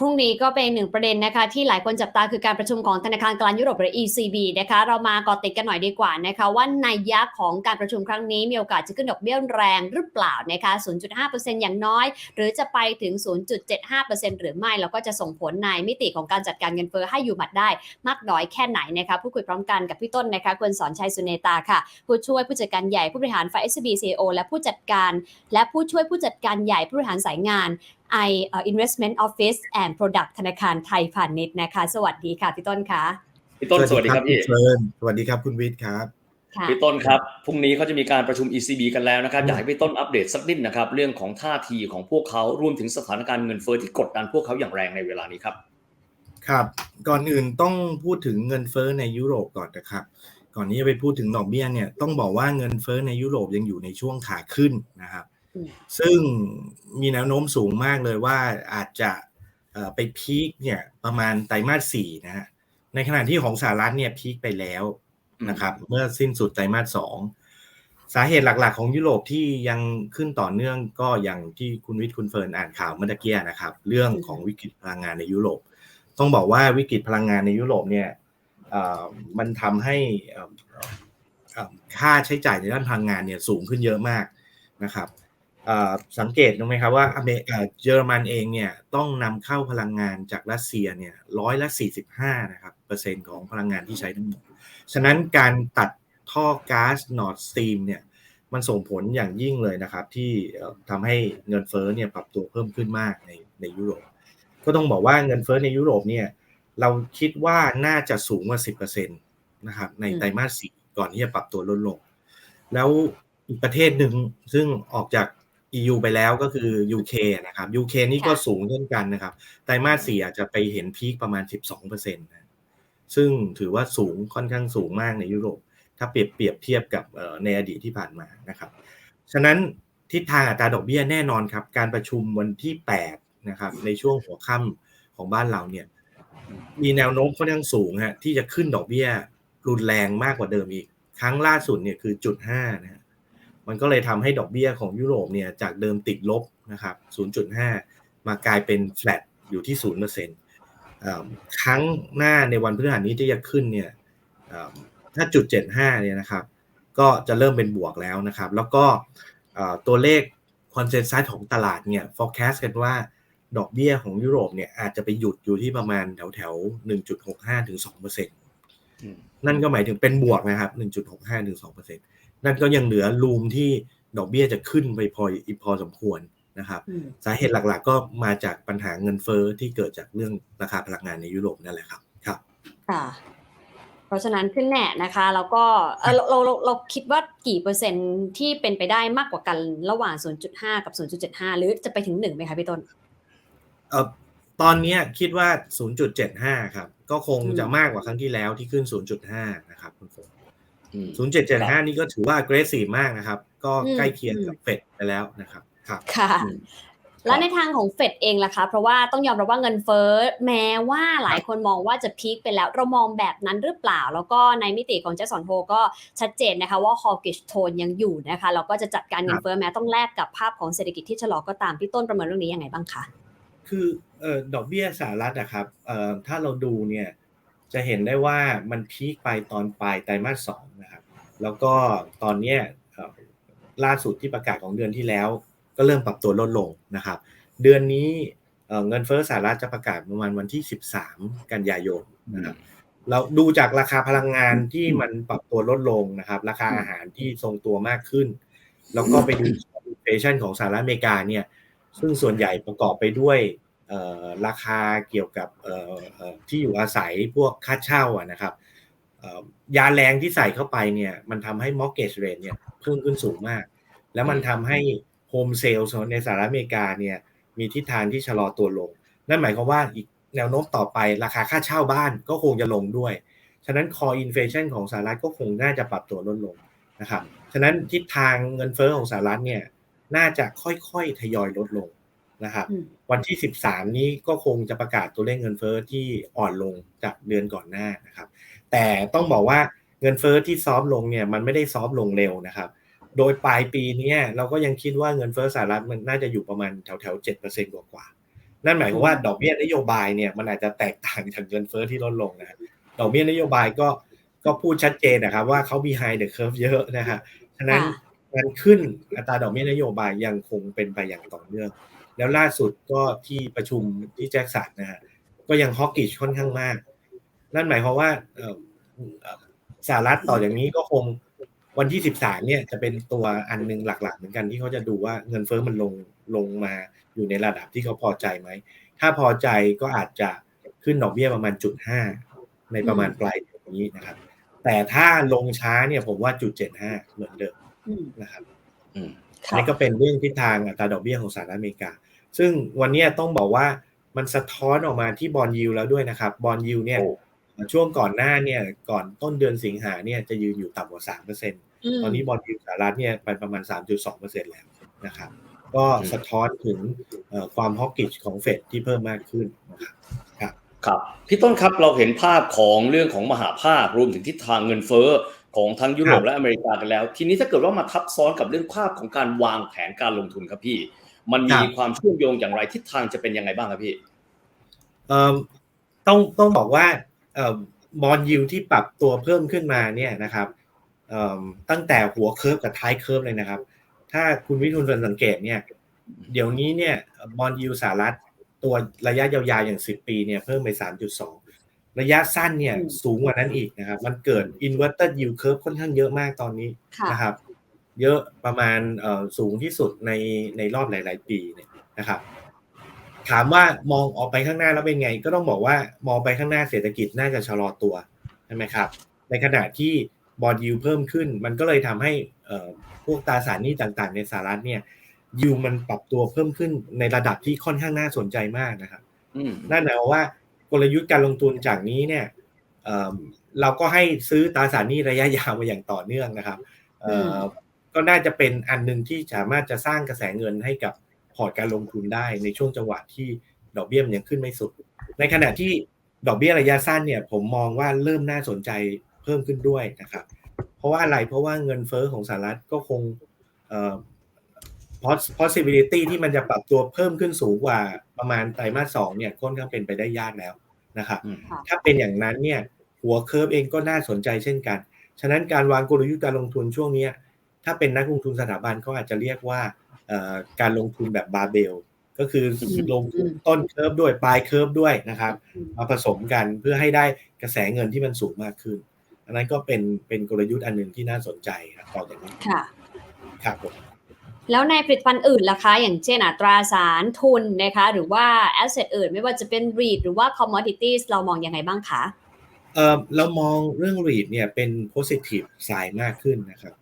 พรุ่งนี้ก็เป็นหนึ่งประเด็นนะคะ ที่หลายคนจับตาคือการประชุมของธนาคารกลางยุโรปหรือ ECB นะคะ เรามากาะติดกันหน่อยดีกว่านะคะ ว่านัยยะของการประชุมครั้งนี้มีโอกาสจะขึ้นดอกเบี้ยแรงหรือเปล่านะคะ 0.5%อย่างน้อย หรือจะไปถึง 0.75%หรือไม่แล้วก็จะส่งผลในมิติของการจัดการเงินเฟ้อให้อยู่หมัดได้มากน้อยแค่ไหนนะคะผู้คุยพร้อมกันกับพี่ต้นนะคะคุณสอนชัยสุเนตาค่ะผู้ช่วยผู้จัดการใหญ่ผู้บริหารฝ่าย SCB CEO และผู้จัดการ และผู้ช่วยผู้จัดการใหญ่ผู้บริหารสายงาน I uh, Investment Office and Product ธนาคารไทยพาณิชย์นะคะ สวัสดีค่ะพี่ต้นคะพี่ต้นสวัสดีครับพี่ณเฟิร์นสวัสดีครับคุณวิทย์ครับค่ะพี่ต้นครับพรุ่งนี้เขาจะมีการประชุม ECB กันแล้วนะครับอยากให้พี่ต้นอัปเดตสักนิดนะครับเรื่องของท่าทีของพวกเขารวมถึงสถานการณ์เงินเฟ้อที่กดดันพวกเขาอย่างแรงในเวลานี้ครับ ครับ ก่อนอื่นต้องพูดถึงเงินเฟ้อในยุโรปก่อนนะครับ ก่อนที่จะไปพูดถึงดอกเบี้ยเนี่ยต้องบอกว่าเงินเฟ้อในยุโรปยังอยู่ในช่วงขาขึ้นนะครับอืม ซึ่งมีแนวโน้มสูงมากเลยว่าอาจจะเอ่อไปพีคเนี่ยประมาณไตรมาสสี่นะฮะในขณะที่ของสหรัฐเนี่ยพีคไปแล้วนะครับ เมื่อสิ้นสุดไตรมาสสองสาเหตุหลักๆ ของยุโรปที่ยังขึ้นต่อเนื่องก็อย่างที่คุณวิทย์คุณเฟิร์นอ่านข่าวเมื่อตะกี้นะครับ เรื่องของวิกฤตพลังงานในยุโรป ต้องบอกว่าวิกฤตพลังงานในยุโรปเนี่ยเอ่อมันทำให้เอ่อเอ่อค่าใช้จ่ายในด้านพลังงานเนี่ยสูงขึ้นเยอะมากนะครับเอ่อ สังเกตดูไหมครับว่าอเมริกาเยอรมันเองเนี่ยต้องนำเข้าพลังงานจากรัสเซียเนี่ยร้อยละ45นะครับเปอร์เซ็นต์ของพลังงานที่ใช้ทั้งหมด ฉะนั้นการตัดท่อก๊าซนอร์ดสตรีมเนี่ยมันส่งผลอย่างยิ่งเลยนะครับ ที่เอ่อทำให้เงินเฟ้อเนี่ยปรับตัวเพิ่มขึ้นมากในในยุโรป ก็ต้องบอกว่าเงินเฟ้อในยุโรปเนี่ยเราคิดว่าน่าจะสูงกว่า10%นะครับในไตรมาสสี่ก่อนที่จะปรับตัวลดลง แล้วอีกประเทศหนึ่งซึ่งออกจาก EU ไปแล้วก็คือ UK นะครับ UK นี่ก็ค่ะสูงเช่นกันนะครับ ไตรมาสสี่อาจจะไปเห็นพีคประมาณ 12%นะซึ่งถือว่าสูงค่อนข้างสูงมากในยุโรป ถ้าเปรียบเปรียบเทียบกับเอ่อในอดีตที่ผ่านมานะครับ ฉะนั้นทิศทางอัตราดอกเบี้ยแน่นอนครับ การประชุมวันที่ 8 นะครับ ในช่วงหัวค่ำของบ้านเราเนี่ย มีแนวโน้มค่อนข้างสูงฮะที่จะขึ้นดอกเบี้ยรุนแรงมากกว่าเดิมอีก ครั้งล่าสุดเนี่ยคือจุดห้านะฮะ มันก็เลยทำให้ดอกเบี้ยของยุโรปเนี่ยจากเดิมติดลบนะครับ 0.5 มากลายเป็น flat อยู่ที่0%เอ่อครั้งหน้าในวันพฤหัสนี้ที่จะขึ้นเนี่ยเอ่อถ้าจุด 75 เนี่ยนะครับ ก็จะเริ่มเป็นบวกแล้วนะครับ แล้วก็เอ่อตัวเลขคอนเซนแซสของตลาดเนี่ย forecast กันว่าดอกเบี้ยของยุโรปเนี่ยอาจจะไปหยุดอยู่ที่ประมาณแถวแถวๆ1.65 ถึง2%เปอร์เซ็นต์อืมนั่นก็หมายถึงเป็นบวกนะครับ 1.65 ถึง2%เปอร์เซ็ นต์นั่นก็ยังเหลือรูมที่ดอกเบี้ยจะขึ้นไปพออีกพอสมควรนะครับอืมสาเหตุหลักๆ ก็มาจากปัญหาเงินเฟ้อที่เกิดจากเรื่องราคาพลังงานในยุโรปนั่นแหละครับครับค่ะเพราะฉะนั้นขึ้นแน่นะคะแล้วก็เอ่อเราเราเราเราคิดว่ากี่เปอร์เซ็นต์ที่เป็นไปได้มากกว่ากันระหว่าง 0.5 กับ 0.75 หรือจะไปถึง1ไหมคะพี่ต้นเอ่อตอนเนี้ยคิดว่า 0.75 ครับ ก็คงอืมจะมากกว่าครั้งที่แล้วที่ขึ้น 0.5 นะครับคุณฝน อืม0.75 นี่ก็ถือว่า aggressive มากนะครับ ก็อืมใกล้เคียงอืมกับเฟดไปแล้วนะครับครับค่ะอืมแล้วในทางของเฟดเองล่ะคะ เพราะว่าต้องยอมรับว่าเงินเฟ้อแม้ว่าหลายคนมองว่าจะพีคไปแล้ว เรามองแบบนั้นหรือเปล่า แล้วก็ในมิติของเจสันโฮก็ชัดเจนนะคะว่า hawkish tone ยังอยู่นะคะแล้วก็จะจัดการเงินเฟ้อแม้ต้องแลกกับภาพของเศรษฐกิจที่ชะลอก็ตามพี่ต้นประเมินเรื่องนี้ยังไงบ้างคะคือเอ่อดอกเบี้ยสหรัฐอะครับเอ่อถ้าเราดูเนี่ย จะเห็นได้ว่ามันพีคไปตอนปลายไตรมาสสองนะครับ แล้วก็ตอนนี้ล่าสุดที่ประกาศของเดือนที่แล้ว ก็เริ่มปรับตัวลดลงนะครับ เดือนนี้เเงินเฟ้อสหรัฐจะประกาศประมาณวันที่ 13 กันยายนนะครับเราดูจากราคาพลังงานที่มันปรับตัวลดลงนะครับ ราคาอาหารที่ทรงตัวมากขึ้น แล้วก็ไปดูอินเฟชันของสหรัฐอเมริกาเนี่ย ซึ่งส่วนใหญ่ประกอบไปด้วย ราคาเกี่ยวกับเอ่อเอ่อที่อยู่อาศัยพวกค่าเช่าอะนะครับเอ่อยาแรงที่ใส่เข้าไปเนี่ยมันทำให้ mortgage rate เนี่ยเพิ่มขึ้นสูงมาก แล้วมันทำให้ home sales ในสหรัฐอเมริกาเนี่ยมีทิศทางที่ชะลอตัวลง นั่นหมายความว่าอีกแนวโน้มต่อไปราคาค่าเช่าบ้านก็คงจะลงด้วย ฉะนั้น core inflation ของสหรัฐก็คงน่าจะปรับตัวลดลงนะครับ ฉะนั้นทิศทางเงินเฟ้อของสหรัฐเนี่ยน่าจะค่อยๆ ทยอยลดลง นะครับอืมวันที่ 13 นี้ก็คงจะประกาศตัวเลขเงินเฟ้อที่อ่อนลงจากเดือนก่อนหน้านะครับ แต่ต้องบอกว่าเงินเฟ้อที่ซอฟต์ลงเนี่ยมันไม่ได้ซอฟต์ลงเร็วนะครับ โดยปลายปีเนี้ยเราก็ยังคิดว่าเงินเฟ้อสหรัฐมันน่าจะอยู่ประมาณแถวแถวๆ7%กว่าๆนั่นหมายความว่าดอกเบี้ยนโยบายเนี่ยมันอาจจะแตกต่างจากเงินเฟ้อที่ลดลงนะฮะดอกเบี้ยนโยบายก็ก็พูดชัดเจนนะครับว่าเขา behind the curve เยอะนะฮะฉะนั้นค่ะการขึ้นอัตราดอกเบี้ยนโยบายยังคงเป็นไปอย่างต่อเนื่อง แล้วล่าสุดก็ที่ประชุมที่แจ็คสันนะฮะก็ยังฮอกกิชค่อนข้างมาก นั่นหมายความว่าเอ่อเอ่อสหรัฐต่ออย่างนี้ก็คงวันที่13เนี่ยจะเป็นตัวอันหนึงหลักๆ เหมือนกันที่เขาจะดูว่าเงินเฟ้อมันลงลงมาอยู่ในระดับที่เขาพอใจไหม ถ้าพอใจก็อาจจะขึ้นดอกเบี้ยประมาณจุดห้าในประมาณปลายเดือนนี้นะครับ แต่ถ้าลงช้าเนี่ยผมว่าจุดเจ็ดห้าเหมือนเดิมอืมนะครับอืมอันนี้ก็เป็นเรื่องทิศทางอัตราดอกเบี้ยของสหรัฐอเมริกา ซึ่งวันเนี้ยต้องบอกว่ามันสะท้อนออกมาที่บอลยูแล้วด้วยนะครับบอลยูเนี่ยโอ้ช่วงก่อนหน้าเนี่ยก่อนต้นเดือนสิงหาเนี่ยจะยืนอยู่ต่ำกว่าสามเปอร์เซ็นตมตอนนี้บอลยูสหรัฐเนี่ยไปประมาณสามจุดสองเปอร์เซ็นแล้วนะครับ ก็สะท้อนถึงเอ่อความฮอกกิชของเฟดที่เพิ่มมากขึ้นนะครับครับพี่ต้นครับเราเห็นภาพของเรื่องของมหาภาครวมถึงทิศทางเงินเฟ้อของทั้งยุโรครัปบและอเมริกากันแล้ว ทีนี้ถ้าเกิดว่ามาทับซ้อนกับเรื่องภาพของการวางแผนการลงทุนครับพี่ มันมีความเชื่อมโยงอย่างไรทิศทางจะเป็นยังไงบ้างครับพี่เอ่อต้องต้องบอกว่าเอ่อบอลยูที่ปรับตัวเพิ่มขึ้นมาเนี่ยนะครับเอ่อตั้งแต่หัวเคิร์ฟกับท้ายเคิร์ฟเลยนะครับ ถ้าคุณวิทูลสังเกตเนี่ยเดี๋ยวนี้เนี่ยบอลยูสหรัฐตัวระยะยาวๆอย่าง 10 ปีเนี่ยเพิ่มไป 3.2 ระยะสั้นเนี่ยอืมสูงกว่านั้นอีกนะครับ มันเกิด inverted yield curve ค่อนข้างเยอะมากตอนนี้ค่ะนะครับ เยอะประมาณเอ่อสูงที่สุดในในรอบหลาย ๆ ปีเนี่ยนะครับถามว่ามองออกไปข้างหน้าแล้วเป็นไง ก็ต้องบอกว่ามองไปข้างหน้าเศรษฐกิจน่าจะชะลอตัวใช่ไหมครับ ในขณะที่บอลยูเพิ่มขึ้น มันก็เลยทำให้เอ่อพวกตราสารหนี้ต่างๆ ในสหรัฐเนี่ยยูมันปรับตัวเพิ่มขึ้นในระดับที่ค่อนข้างน่าสนใจมากนะครับอืมนั่นหมายความว่ากลยุทธ์การลงทุนจากนี้เนี่ยเอ่อเราก็ให้ซื้อตราสารหนี้ระยะยาวมาอย่างต่อเนื่องนะครับเอ่ออ ก็น่าจะเป็นอันหนึ่งที่สามารถจะสร้างกระแสเงินให้กับพอร์ตการลงทุนได้ในช่วงจังหวะที่ดอกเบี้ยมันยังขึ้นไม่สุด ในขณะที่ดอกเบี้ยระยะสั้นเนี่ยผมมองว่าเริ่มน่าสนใจเพิ่มขึ้นด้วยนะครับ เพราะว่าอะไรเพราะว่าเงินเฟ้อของสหรัฐก็คงเอ่อ poss- possibility ที่มันจะปรับตัวเพิ่มขึ้นสูงกว่าประมาณไตรมาสสองเนี่ยค่อนข้างเป็นไปได้ยากแล้วนะครับอืมถ้าเป็นอย่างนั้นเนี่ยหัวเคิร์ฟเองก็น่าสนใจเช่นกัน ฉะนั้นการวางกลยุทธ์การลงทุนช่วงเนี้ย ถ้าเป็นนักลงทุนสถาบันเขาอาจจะเรียกว่าเอ่อการลงทุนแบบบาร์เบล ก็คืออืมลงทุนต้นเคิร์ฟด้วยปลายเคิร์ฟด้วยนะครับอืมมาผสมกันเพื่อให้ได้กระแสเงินที่มันสูงมากขึ้น อันนั้นก็เป็นเป็นกลยุทธ์อันหนึ่งที่น่าสนใจครับต่อจากนี้ค่ะครับผมแล้วในผลิตภัณฑ์อื่นล่ะคะ อย่างเช่นอัตราสารทุนนะคะ หรือว่า asset อื่น ไม่ว่าจะเป็น REIT หรือว่า commodities เรามองยังไงบ้างคะเออเรามองเรื่อง REIT เนี่ยเป็น positive side มากขึ้นนะครับ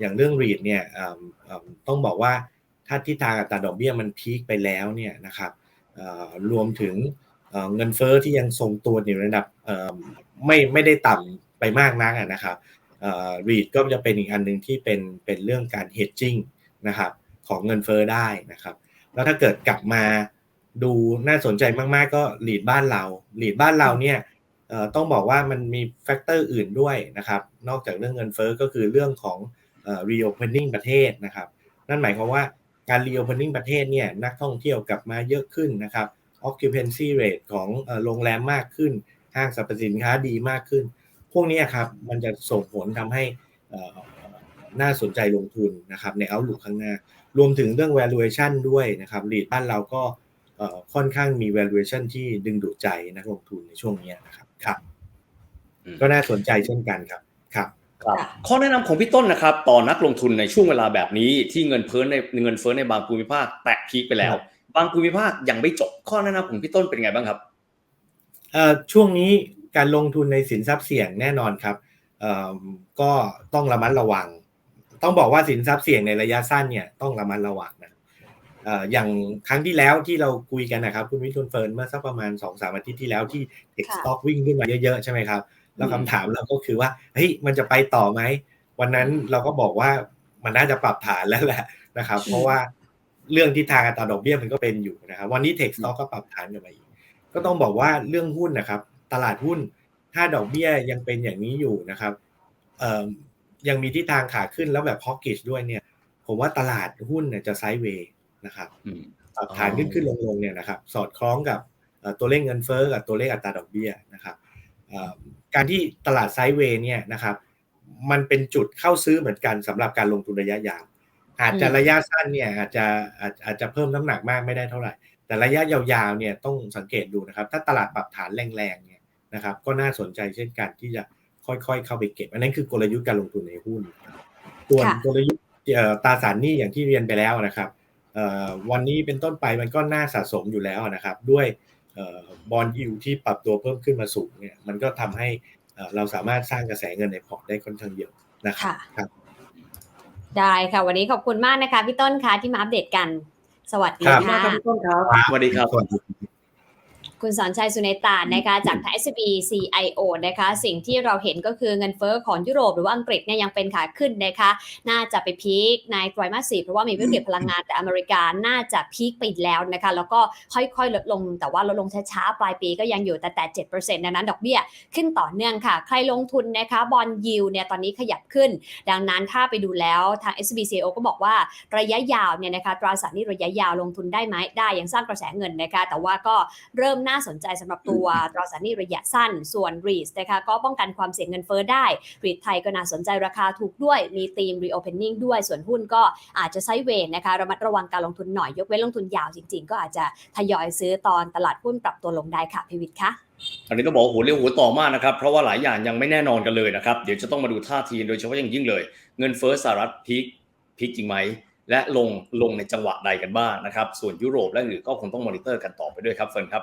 อย่างเรื่อง REIT เนี่ยต้องบอกว่าถ้าทิศทางอัตราดอกเบี้ยมันพีคไปแล้วเนี่ยนะครับรวมถึงเงินเฟ้อที่ยังทรงตัวอยู่ในระดับไม่ไม่ได้ต่ำไปมากนักนะครับเอ่อ REIT ก็จะเป็นอีกอันหนึ่งที่เป็นเป็นเรื่องการ hedging นะครับของเงินเฟ้อได้นะครับ แล้วถ้าเกิดกลับมาดูน่าสนใจมากๆ ก็หลีดบ้านเราหลีดบ้านเราเนี่ยต้องบอกว่ามันมีแฟกเตอร์อื่นด้วยนะครับ นอกจากเรื่องเงินเฟ้อก็คือเรื่องของ reopening ประเทศนะครับ นั่นหมายความว่าการ reopening ประเทศเนี่ยนักท่องเที่ยวกลับมาเยอะขึ้นนะครับ occupancy rate ของเอ่อโรงแรมมากขึ้น ห้างสรรพสินค้าดีมากขึ้น พวกนี้ครับมันจะส่งผลทำให้เอ่อน่าสนใจลงทุนนะครับใน outlook ข้างหน้า รวมถึงเรื่อง valuation ด้วยนะครับลีดบ้านเราก็เอ่อค่อนข้างมี valuation ที่ดึงดูดใจนักลงทุนในช่วงนี้นะครับครับอืมก็น่าสนใจเช่นกันครับครับครับค่ะ ข้อแนะนำของพี่ต้นนะครับต่อนักลงทุนในช่วงเวลาแบบนี้ที่เงินเฟ้อในเงินเฟ้อในบางภูมิภาคแตะพีคไปแล้วครับบางภูมิภาคยังไม่จบ ข้อแนะนำของพี่ต้นเป็นไงบ้างครับเอ่อช่วงนี้การลงทุนในสินทรัพย์เสี่ยงแน่นอนครับเอ่อก็ต้องระมัดระวัง ต้องบอกว่าสินทรัพย์เสี่ยงในระยะสั้นเนี่ยต้องระมัดระวังนะเอ่ออย่างครั้งที่แล้วที่เราคุยกันนะครับคุณวิทุนเฟิร์นเมื่อสักประมาณ2อสามอาทิตย์ที่แล้วที่เทคค่ะสต็อกวิ่งขึ้นมาเยอะๆใช่ไหมครับ แล้วอืมคำถามเราก็คือว่าเฮ้ยมันจะไปต่อไหม วันนั้นเราก็บอกว่ามันน่าจะปรับฐานแล้วแหละนะครับ เพราะว่าเรื่องที่ทางอัตราดอกเบี้ยมันก็เป็นอยู่นะครับ วันนี้เทคสต็อกก็ปรับฐานกันมาอีกก็ต้องบอกว่าเรื่องหุ้นนะครับ ตลาดหุ้นถ้าดอกเบี้ยยังเป็นอย่างนี้อยู่นะครับเอ่อยังมีทิศทางขาขึ้นแล้วแบบฮอกกิชด้วยเนี่ย ผมว่าตลาดหุ้นเนี่ยจะไซด์เวย์นะครับอืมปรับฐานขึ้นขึ้นลงลงเนี่ยนะครับ สอดคล้องกับเอ่อตัวเลขเงินเฟ้อกับตัวเลขอัตราดอกเบี้ยนะครับเอ่อ การที่ตลาดไซด์เวย์เนี่ยนะครับมันเป็นจุดเข้าซื้อเหมือนกันสำหรับการลงทุนระยะยาวอาจจะอืมระยะสั้นเนี่ยอาจจะอาจอาจจะเพิ่มน้ำหนักมากไม่ได้เท่าไหร่ แต่ระยะยาวๆเนี่ยต้องสังเกตดูนะครับ ถ้าตลาดปรับฐานแรงๆเนี่ยนะครับ ก็น่าสนใจเช่นกันที่จะค่อยๆ เข้าไปเก็บ อันนั้นคือกลยุทธ์การลงทุนในหุ้นนะครับส่วนค่ะกลยุทธ์เอ่อตราสารหนี้อย่างที่เรียนไปแล้วนะครับเอ่อวันนี้เป็นต้นไปมันก็น่าสะสมอยู่แล้วนะครับ ด้วย บอลยูที่ปรับตัวเพิ่มขึ้นมาสูงเนี่ยมันก็ทำให้เอ่อเราสามารถสร้างกระแสเงินในพอร์ตได้ค่อนข้างเยอะนะครับค่ะครับได้ค่ะ วันนี้ขอบคุณมากนะคะพี่ต้นคะที่มาอัปเดตกัน สวัสดีครับค่ะสวัสดีครับสวัสดี คุณสอนชัยสุเนตานะคะจากทาง SCB CIO นะคะ สิ่งที่เราเห็นก็คือเงินเฟ้อของยุโรปหรือว่าอังกฤษเนี่ยยังเป็นขาขึ้นนะคะ น่าจะไปพีคในไตรมาสสี่เพราะว่ามีวิกฤตพลังงานแต่อเมริกาน่าจะพีคไปแล้วนะคะ แล้วก็ค่อยๆ ลดลงแต่ว่าลดลงช้าๆ ปลายปีก็ยังอยู่แต่แต่เจ็ดเปอร์เซ็นต์ดังนั้นดอกเบี้ยขึ้นต่อเนื่องค่ะ ใครลงทุนนะคะบอลยิวเนี่ยตอนนี้ขยับขึ้น ดังนั้นถ้าไปดูแล้วทาง SCB CIO ก็บอกว่าระยะยาวเนี่ยนะคะตราสารหนี้ระยะยาวลงทุนได้ไหมได้ยังสร้างกระแสเงินนะคะแต่ว่าก็เริ่มน่าสนใจสำหรับตัวตราสารหนี้ระยะสั้น ส่วน REITs นะคะก็ป้องกันความเสี่ยงเงินเฟ้อได้ REIT ไทยก็น่าสนใจราคาถูกด้วยมีธีม reopening ด้วยส่วนหุ้นก็อาจจะไซด์เวย์นะคะระมัดระวังการลงทุนหน่อยยกเว้นลงทุนยาวจริง ๆ ก็อาจจะทยอยซื้อตอนตลาดหุ้นปรับตัวลงได้ค่ะพิวิทย์คะอันนี้ต้องบอกว่าหัวเรียวหัวต่อมากนะครับ เพราะว่าหลายอย่างยังไม่แน่นอนกันเลยนะครับ เดี๋ยวจะต้องมาดูท่าทีโดยเฉพาะอย่างยิ่งเลย เงินเฟ้อสหรัฐพีคพีคจริงไหม และลงลงในจังหวะใดกันบ้างนะครับ ส่วนยุโรปและอื่นก็คงต้องมอนิเตอร์กันต่อไปด้วยครับเฟิร์นครับ